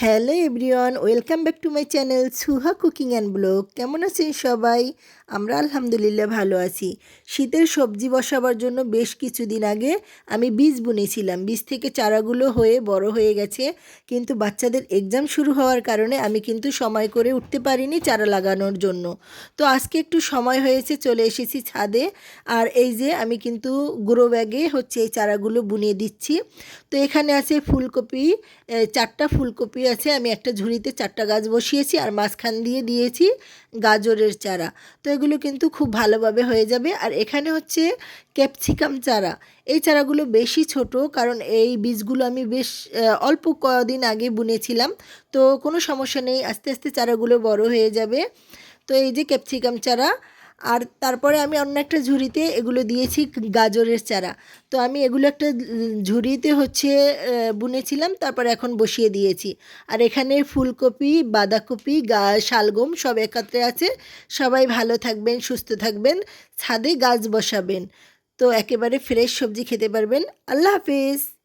Hello everyone, welcome back to my channel Suha cooking and blog. কেমন আছেন সবাই? আমরা আলহামদুলিল্লাহ ভালো আছি। শীতের সবজি বসাবার জন্য বেশ কিছুদিন আগে আমি বীজ বুনেছিলাম। বীজ থেকে চারাগুলো হয়ে বড় হয়ে গেছে। কিন্তু বাচ্চাদের এক্সাম শুরু হওয়ার কারণে আমি কিন্তু সময় করে উঠতে পারিনি চারা লাগানোর জন্য। তো আজকে একটু সময় হয়েছে, চলে এসেছি ছাদে। আর এই যে আমি কিন্তু গুঁড়ো ব্যাগে হচ্ছে এই চারাগুলো বুনিয়ে দিচ্ছি। তো এখানে আছে ফুলকপি চারটা ফুলকপি আছে, আমি একটা ঝুড়িতে চারটা গাছ বসিয়েছি আর মাঝখান দিয়ে দিয়েছি গাজরের চারা। তো এগুলো কিন্তু খুব ভালোভাবে হয়ে যাবে। আর এখানে হচ্ছে ক্যাপসিকাম চারা। এই চারাগুলো বেশি ছোট কারণ এই বীজগুলো আমি বেশ অল্প কদিন আগে বুনেছিলাম। তো কোনো সমস্যা নেই, আস্তে আস্তে চারাগুলো বড় হয়ে যাবে। তো এই যে ক্যাপসিকাম চারা আর তারপরে আমি অন্য একটা ঝুড়িতে এগুলো দিয়েছি গাজরের চারা। তো আমি এগুলো একটা ঝুড়িতে হচ্ছে বুনেছিলাম, তারপর এখন বসিয়ে দিয়েছি। আর এখানে ফুলকপি, বাঁধাকপি, গা, শালগম সব একত্রে আছে। সবাই ভালো থাকবেন, সুস্থ থাকবেন, ছাদে গাছ বসাবেন। তো একেবারে ফ্রেশ সবজি খেতে পারবেন। আল্লাহ হাফিজ।